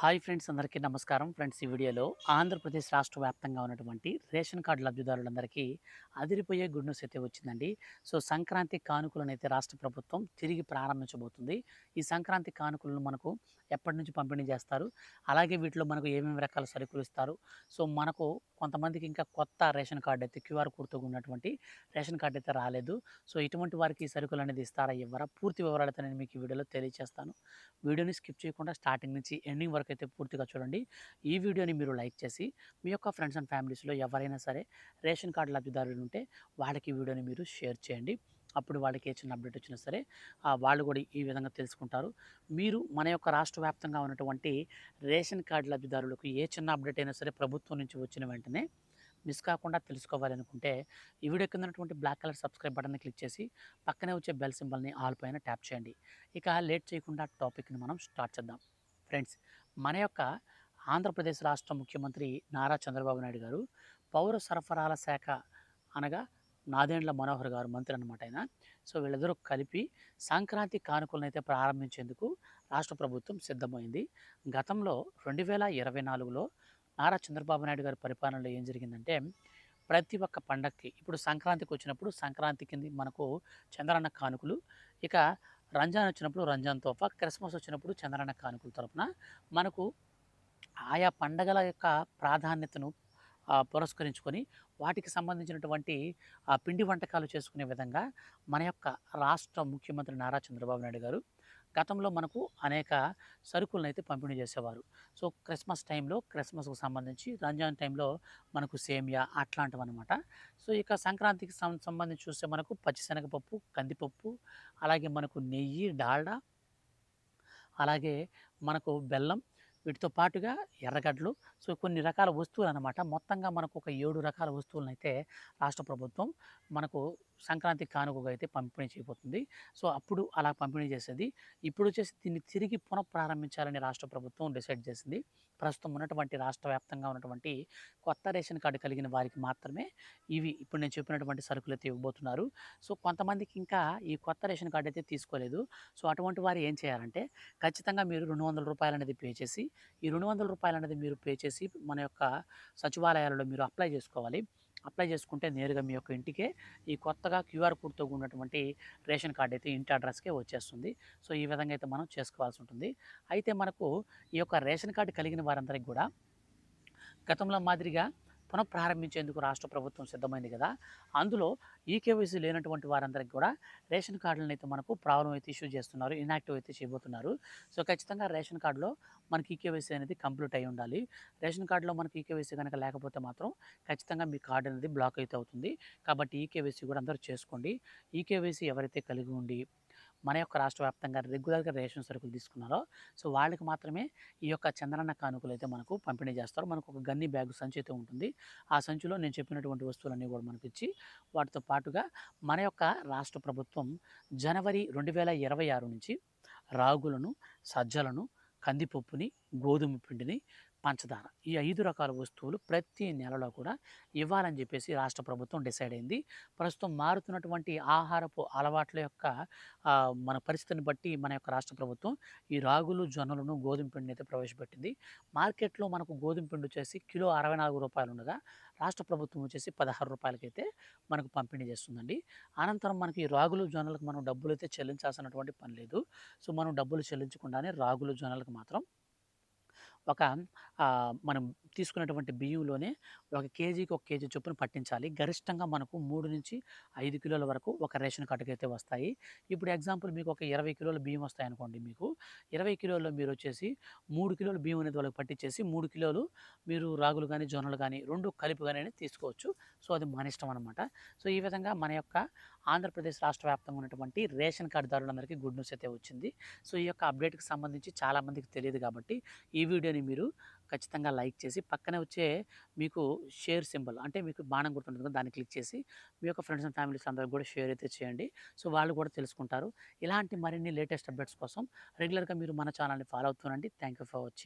Hi friends అందరికీ నమస్కారం. Friends ఈ వీడియోలో ఆంధ్రప్రదేశ్ రాష్ట్ర వ్యాప్తంగా ఉన్నటువంటి రేషన్ కార్డు లబ్ధిదారులందరికీ అదిరిపోయే గుడ్ న్యూస్ అయితే వచ్చిందండి. సో సంక్రాంతి కానుకలను అయితే రాష్ట్ర ప్రభుత్వం తిరిగి ప్రారంభించబోతుంది. ఈ సంక్రాంతి కానుకలను మనకు ఎప్పటి నుంచి పంపిణీ చేస్తారు? అలాగే వీటిలో మనకు ఏమేమి రకాల సరుకులు ఇస్తారు? సో మనకు కొంతమందికి ఇంకా కొత్త రేషన్ కార్డు అయితే క్యూఆర్ కోడ్తో ఉన్నటువంటి రేషన్ కార్డు అయితే రాలేదు. సో ఇటువంటి వారికి ఈ సరుకులు అనేది ఇస్తారా? ఇవ్వరా? పూర్తి వివరాలు అయితే నేను మీకు ఈ వీడియోలో తెలియజేస్తాను వీడియోని స్కిప్ చేయకుండా స్టార్టింగ్ నుంచి ఎండింగ్ వరకు అయితే పూర్తిగా చూడండి. ఈ వీడియోని మీరు లైక్ చేసి మీ యొక్క ఫ్రెండ్స్ అండ్ ఫ్యామిలీస్లో ఎవరైనా సరే రేషన్ కార్డు లబ్ధిదారులు ఉంటే వాళ్ళకి ఈ వీడియోని మీరు షేర్ చేయండి. అప్పుడు వాళ్ళకి ఏ చిన్న అప్డేట్ వచ్చినా సరే వాళ్ళు కూడా ఈ విధంగా తెలుసుకుంటారు. మీరు మన యొక్క రాష్ట్ర వ్యాప్తంగా ఉన్నటువంటి రేషన్ కార్డు లబ్ధిదారులకు ఏ చిన్న అప్డేట్ అయినా సరే ప్రభుత్వం నుంచి వచ్చిన వెంటనే మిస్ కాకుండా తెలుసుకోవాలనుకుంటే ఈ వీడియో కింద ఉన్నటువంటి బ్లాక్ కలర్ సబ్స్క్రైబ్ బటన్ని క్లిక్ చేసి పక్కనే వచ్చే బెల్ సింబల్ని ఆల్ పైన ట్యాప్ చేయండి. ఇక లేట్ చేయకుండా టాపిక్ని మనం స్టార్ట్ చేద్దాం. ఫ్రెండ్స్ మన యొక్క ఆంధ్రప్రదేశ్ రాష్ట్ర ముఖ్యమంత్రి నారా చంద్రబాబు నాయుడు గారు పౌర సరఫరాల శాఖ అనగా నాదేండ్ల మనోహర్ గారు మంత్రి అనమాట ఆయన. సో వీళ్ళిద్దరూ కలిపి సంక్రాంతి కానుకలను అయితే ప్రారంభించేందుకు రాష్ట్ర ప్రభుత్వం సిద్ధమైంది. గతంలో రెండు వేల ఇరవై నాలుగులో నారా చంద్రబాబు నాయుడు గారి పరిపాలనలో ఏం జరిగిందంటే ప్రతి ఒక్క పండక్కి ఇప్పుడు సంక్రాంతికి వచ్చినప్పుడు సంక్రాంతి కింద మనకు చంద్రన్న కానుకలు ఇక రంజాన్ వచ్చినప్పుడు రంజాన్ తోఫా క్రిస్మస్ వచ్చినప్పుడు చంద్రన్న కానుకల తరపున మనకు ఆయా పండగల యొక్క ప్రాధాన్యతను పురస్కరించుకొని వాటికి సంబంధించినటువంటి పిండి వంటకాలు చేసుకునే విధంగా మన యొక్క రాష్ట్ర ముఖ్యమంత్రి నారా చంద్రబాబు నాయుడు గారు గతంలో మనకు అనేక సరుకులను అయితే పంపిణీ చేసేవారు. సో క్రిస్మస్ టైంలో క్రిస్మస్కు సంబంధించి రంజాన్ టైంలో మనకు సేమియా అట్లాంటివి అనమాట సో ఇక సంక్రాంతికి సం- సంబంధించి చూస్తే మనకు పచ్చిశనగపప్పు కందిపప్పు అలాగే మనకు నెయ్యి డాల్డా అలాగే మనకు బెల్లం వీటితో పాటుగా ఎర్రగడ్డలు. సో కొన్ని రకాల వస్తువులు అనమాట మొత్తంగా మనకు ఒక ఏడు రకాల వస్తువులను అయితే రాష్ట్ర ప్రభుత్వం మనకు సంక్రాంతి కానుకగా అయితే పంపిణీ చేయబోతుంది. సో అప్పుడు అలా పంపిణీ చేసేది. ఇప్పుడు వచ్చేసి దీన్ని తిరిగి పునఃప్రారంభించాలని రాష్ట్ర ప్రభుత్వం డిసైడ్ చేసింది. ప్రస్తుతం ఉన్నటువంటి రాష్ట్ర వ్యాప్తంగా ఉన్నటువంటి కొత్త రేషన్ కార్డు కలిగిన వారికి మాత్రమే ఇవి ఇప్పుడు నేను చెప్పినటువంటి సరుకులు అయితే ఇవ్వబోతున్నారు. సో కొంతమందికి ఇంకా ఈ కొత్త రేషన్ కార్డు అయితే తీసుకోలేదు. సో అటువంటి వారు ఏం చేయాలంటే ఖచ్చితంగా మీరు రెండు వందల రూపాయలు అనేది పే చేసి ఈ రెండు వందల రూపాయలు అనేది మీరు పే చేసి మన యొక్క సచివాలయాలలో మీరు అప్లై చేసుకోవాలి. అప్లై చేసుకుంటే నేరుగా మీ యొక్క ఇంటికే ఈ కొత్తగా క్యూఆర్ కోడ్తో ఉన్నటువంటి రేషన్ కార్డు అయితే ఇంటి అడ్రస్కే వచ్చేస్తుంది. సో ఈ విధంగా అయితే మనం చేసుకోవాల్సి ఉంటుంది. అయితే మనకు ఈ యొక్క రేషన్ కార్డు కలిగిన వారందరికీ కూడా గతంలో మాదిరిగా పునఃప్రారంభించేందుకు రాష్ట్ర ప్రభుత్వం సిద్ధమైంది కదా. అందులో ఈకేవైసీ లేనటువంటి వారందరికీ కూడా రేషన్ కార్డులను అయితే మనకు ప్రాబ్లం అయితే ఇష్యూ చేస్తున్నారు ఇన్యాక్టివ్ అయితే చేయబోతున్నారు. సో ఖచ్చితంగా రేషన్ కార్డులో మనకి ఈకేవైసీ అనేది కంప్లీట్ అయి ఉండాలి. రేషన్ కార్డులో మనకి ఈకేవైసీ కనుక లేకపోతే మాత్రం ఖచ్చితంగా మీ కార్డు అనేది బ్లాక్ అయితే అవుతుంది. కాబట్టి ఈకేవైసీ కూడా అందరూ చేసుకోండి. ఈకేవైసీ ఎవరైతే కలిగి ఉండి మన యొక్క రాష్ట్ర వ్యాప్తంగా రెగ్యులర్గా రేషన్ సరుకులు తీసుకున్నారో సో వాళ్ళకి మాత్రమే ఈ యొక్క చంద్రన్న కానుకలు అయితే మనకు పంపిణీ చేస్తారు. మనకు ఒక గన్ని బ్యాగ్ సంచి అయితే ఉంటుంది. ఆ సంచిలో నేను చెప్పినటువంటి వస్తువులన్నీ కూడా మనకు ఇచ్చి వాటితో పాటుగా మన యొక్క రాష్ట్ర ప్రభుత్వం జనవరి రెండు వేల ఇరవై ఆరు నుంచి రాగులను సజ్జలను కందిపప్పుని గోధుమ పిండిని పంచదార. ఈ ఐదు రకాల వస్తువులు ప్రతి నెలలో కూడా ఇవ్వాలని చెప్పేసి రాష్ట్ర ప్రభుత్వం డిసైడ్ అయింది. ప్రస్తుతం మారుతున్నటువంటి ఆహారపు అలవాట్ల యొక్క మన పరిస్థితిని బట్టి మన యొక్క రాష్ట్ర ప్రభుత్వం ఈ రాగులు జొన్నలను గోధుమ పిండిని అయితే ప్రవేశపెట్టింది. మార్కెట్లో మనకు గోధుమ పిండి వచ్చేసి కిలో అరవై నాలుగు రూపాయలు ఉండగా రాష్ట్ర ప్రభుత్వం వచ్చేసి పదహారు రూపాయలకైతే మనకు పంపిణీ చేస్తుందండి. అనంతరం మనకి ఈ రాగులు జొన్నలకు మనం డబ్బులు అయితే చెల్లించాల్సినటువంటి పని లేదు. సో మనం డబ్బులు చెల్లించకుండానే రాగులు జొన్నలకు మాత్రం ఒక మనం తీసుకున్నటువంటి బియ్యంలోనే ఒక కేజీకి ఒక కేజీ చొప్పున పట్టించాలి. గరిష్టంగా మనకు మూడు నుంచి ఐదు కిలోల వరకు ఒక రేషన్ కార్డుకైతే అయితే వస్తాయి. ఇప్పుడు ఎగ్జాంపుల్ మీకు ఒక ఇరవై కిలోల బియ్యం వస్తాయి అనుకోండి మీకు. ఇరవై కిలోల్లో మీరు వచ్చేసి మూడు కిలోల బియ్యం అనేది వాళ్ళకి పట్టించేసి మూడు కిలోలు మీరు రాగులు కానీ జొన్నలు కానీ రెండు కలిపి కానీ తీసుకోవచ్చు. సో అది మన ఇష్టం అనమాట సో ఈ విధంగా మన యొక్క ఆంధ్రప్రదేశ్ రాష్ట్ర వ్యాప్తంగా ఉన్నటువంటి రేషన్ కార్డుదారులందరికీ గుడ్ న్యూస్ అయితే వచ్చింది. సో ఈ యొక్క అప్డేట్కి సంబంధించి చాలామందికి తెలియదు కాబట్టి ఈ వీడియోని మీరు ఖచ్చితంగా లైక్ చేసి పక్కనే వచ్చే మీకు షేర్ సింబల్ అంటే మీకు బాణం గుర్తుంటుంది కదా దాన్ని క్లిక్ చేసి మీ యొక్క ఫ్రెండ్స్ అండ్ ఫ్యామిలీస్ అందరికి కూడా షేర్ అయితే చేయండి. సో వాళ్ళు కూడా తెలుసుకుంటారు. ఇలాంటి మరిన్ని లేటెస్ట్ అప్డేట్స్ కోసం రెగ్యులర్గా మీరు మన ఛానల్ని ఫాలో అవుతుండండి థ్యాంక్ యూ ఫర్ వాచింగ్.